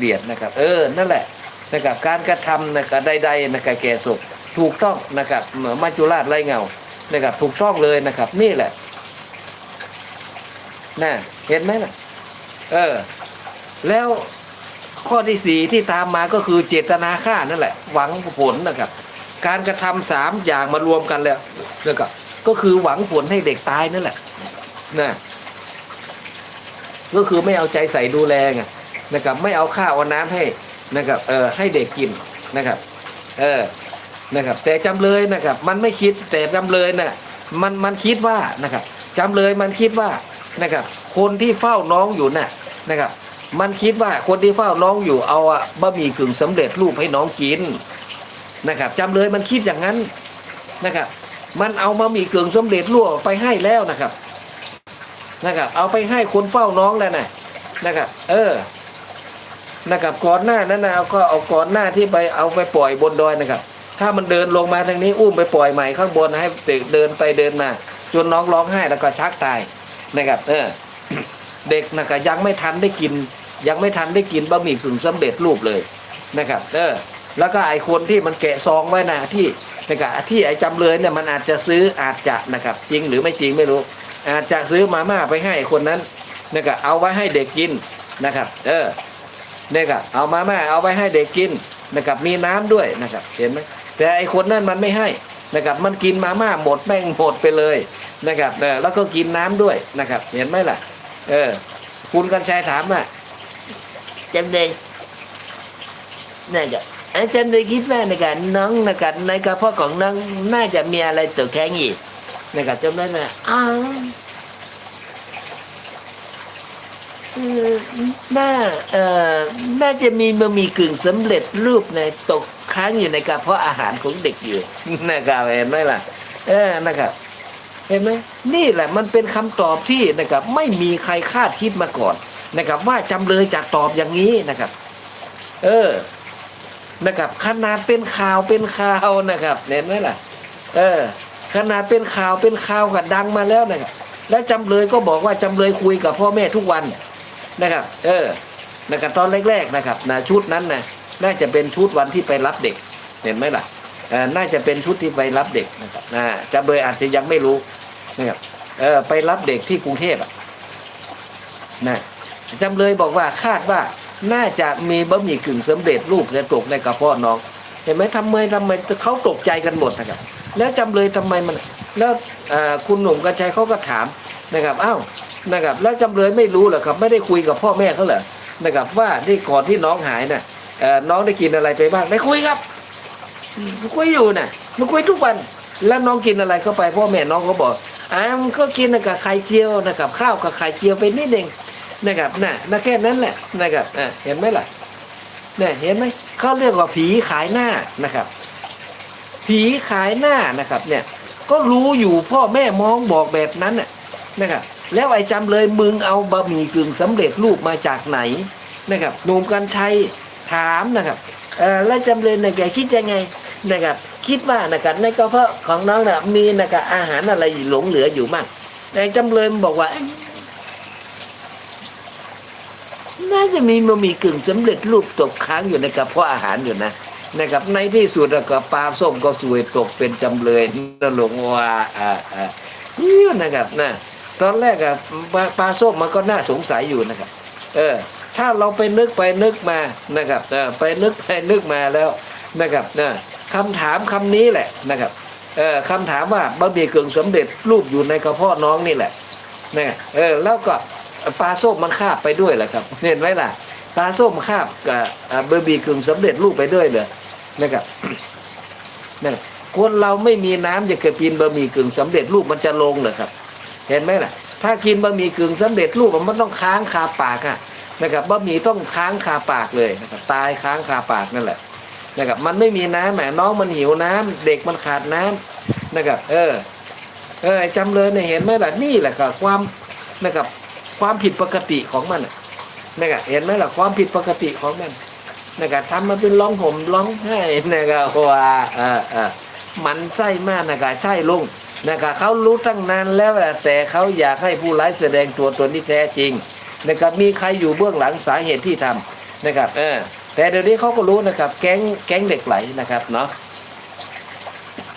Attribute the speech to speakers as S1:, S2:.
S1: เบียดนะครับ เออนั่นแหละนะครับการกระทำนะครับใดๆนะครับแก่ศพถูกต้องนะครับมือนมัจจุราชไร้เงานะครับถูกต้องเลยนะครับ นี่แหละน่ะเห็นไหมล่ะ เออ แล้วข้อที่สี่ที่ตามมาก็คือเจตนาฆ่านั่นแหละ หวังผลนะครับ การกระทำสามอย่างมารวมกันแล้วนะครับก็คือหวังผลให้เด็กตายนั่นแหละนะก็คือไม่เอาใจใส่ดูแลไง นะครับไม่เอาข้าวเอาน้ำให้นะครับเออให้เด็กกินนะครับเออนะครับแต่จำเลยนะครับมันไม่คิดแต่จำเลยน่ะมันมันคิดว่านะครับจำเลยมันคิดว่านะครับคนที่เฝ้าน้องอยู่น่ะนะครับมันคิดว่าคนที่เฝ้าน้องอยู่เอาอะบะหมี่กึ่งสำเร็จรูปให้น้องกินนะครับจำเลยมันคิดอย่างนั้นนะครับมันเอาบะหมี่กึ่งสำเร็จรูปไปให้แล้วนะครับนะครับเอาไปให้คนเฝ้าน้องแล้วนะนะครับเออ นะครับก่อนหน้านั้นนะเอาก็เอาก่อนหน้าที่ไปเอาไปปล่อยบนดอยนะครับ ถ้ามันเดินลงมาทางนี้อุ้มไปปล่อยใหม่ข้างบนให้เด็กเดินไปเดินมาจนน้องร้องไห้แล้วก็ชักตายนะครับเออเด็กนะครับยังไม่ทันได้กิน ยังไม่ทันได้กินบะหมี่กึ่งสำเร็จรูปเลยนะครับเออแล้วก็ไอคนที่มันแกะซองไว้นะที่นะครับที่ไอจำเลยเนี่ยมันอาจจะซื้ออาจจะนะครับ จริงหรือไม่จริงไม่รู้ อาจจะซื้อมาม่าไปให้คนนั้นนะครับเอาไว้ให้เด็กกินนะครับ เออ เนี่ยครับเอามาม่าเอาไปให้เด็กกินนะครับมีน้ำด้วยนะครับเห็นไหมแต่ไอคนนั่นมันไม่ให้นะครับมันกินมาม่าหมดแม่งหมดไปเลยนะครับเออแล้วก็กินน้ำด้วยนะครับ เห็นไหมล่ะ เออ คุณกันชัยถามว่าจำเลยนะครับไอ้จำเลยคิดว่านะครับน้องนะครับในกระเพาะของน้องน่าจะมีอะไรตกแข็งอีกนะครับจำเลยนะอ้าว เอ่อน่าเอ่อน่าจะมีบะหมี่กึ่งสำเร็จรูปในตกค้างอยู่ในกระเพาะอาหารของเด็กอยู่ นะครับเห็นไหมล่ะ เออนะครับเห็นไหมนี่แหละมันเป็นคำตอบที่นะครับไม่มีใครคาดคิดมาก่อนนะครับ ว่าจำเลยจากตอบอย่างนี้นะครับ เออนะครับขนาดเป็นข่าวเป็นข่าวนะครับเห็นไหมล่ะ เออขนาดเป็นข่าวเป็นข่าวกับดังมาแล้วนะครับแล้วจำเลยก็บอกว่าจำเลยคุยกับพ่อแม่ทุกวัน นะครับ เออนะครับตอนแรกๆนะครับนะชุดนั้นนะน่าจะเป็นชุดวันที่ไปรับเด็ก เห็นไหมล่ะเออน่าจะเป็นชุดที่ไปรับเด็กนะครับนะจำเลยอาจจะยังไม่รู้นะครับเออไปรับเด็กที่กรุงเทพอะนะจำเลยบอกว่าคาดว่าน่าจะมีบะหมี่กึ่งสำเร็จรูปจะตกในกระเพาะน้อง เห็นไหมทำไมทำไมเขาตกใจกันหมดนะครับ แล้วจำเลยทำไมมัน แล้วคุณหนุ่มกัญชัยเขาก็ถามนะครับอ้าว นะครับ แล้วจำเลยไม่รู้เหรอครับ ไม่ได้คุยกับพ่อแม่เขาเหรอนะครับ ว่าที่ก่อนที่น้องหายน่ะเอ่อน้องได้กินอะไรไปบ้างได้คุยครับอืมคุยอยู่น่ะมันคุยทุกวัน แล้วน้องกินอะไรเข้าไปพ่อแม่น้องก็บอกอ้ามันก็กินกับไข่เจียวนะครับ ข้าวกับไข่เจียวไปนิดเองนะครับน่ะน่ะแค่นั้นแหละนะครับอะเห็นไหมล่ะเนี่ยเห็นไหมเขาเรียกว่าผีขายหน้านะครับ ผีขายหน้านะครับ เนี่ยก็รู้อยู่พ่อแม่มองบอกแบบนั้นน่ะนะครับ แล้วไอ้จำเลยมึงเอาบะหมี่กึ่งสำเร็จรูปมาจากไหนนะครับหนุ่มกันชัยถามนะครับเออแล้วจำเลยนะแกคิดยังไงนะครับคิดว่านะครับในกระเพาะของน้องนะมีนะครับอาหารอะไรหลงเหลืออยู่มั่งไอ้จำเลยบอกว่าน่าจะมีบะหมี่กึ่งสำเร็จรูปตกค้างอยู่ในกระเพาะอาหารอยู่นะนะครับในที่สุดก็ปลาส้มก็สวยตกเป็นจำเลยนหลงว่าอ่าอ่านี่นะครับนะ ตอนแรกอะปลาาส้มมันก็น่าสงสัยอยู่นะครับ เออ ถ้าเราไปนึกไปนึกมานะครับเออไปนึกไปนึกมาแล้วนะครับนะคำถามคำนี้แหละนะครับเออคำถามว่าบะหมี่กึ่งสำเร็จรูปอยู่ในกระเพาะน้องนี่แหละนะเออแล้วก็ปลาส้มมันคาบไปด้วยแหละครับเห็นไหมล่ะปลาส้มคาบกับเบอร์บีกึ่งสำเร็จรูปไปด้วยเลยนะครับนั่นคนเราไม่มีน้ำจะเกิดกินบะหมี่กึ่งสำเร็จรูปมันจะลงเหรอครับ เห็นไหมล่ะ ถ้ากินบะหมี่กึ่งสำเร็จรูปมันต้องค้างคาปากอะนะครับบะหมี่ต้องค้างคาปากเลยนะครับตายค้างคาปากนั่นแหละนะครับมันไม่มีน้ำแหมน้องมันหิวน้ำเด็กมันขาดน้ำนะครับ เออ เออจำเลยเนี่ยเห็นไหมล่ะนี่แหละครับความนะครับความผิดปกติของมันนะนะครับเห็นไหมล่ะความผิดปกติของมันนะครับทำมาเป็นร้องห่มร้องไห้นะครับว่าเออเออมันไส้มากนะครับใช่ลุง นะครับเขารู้ตั้งนานแล้วแหละแต่เขาอยากให้ผู้ร้ายแสดงตัวตนที่แท้จริงนะครับมีใครอยู่เบื้องหลังสาเหตุที่ทำนะครับเออแต่เดี๋ยวนี้เขาก็รู้นะครับแก๊งแก๊งเหล็กไหลนะครับเนาะ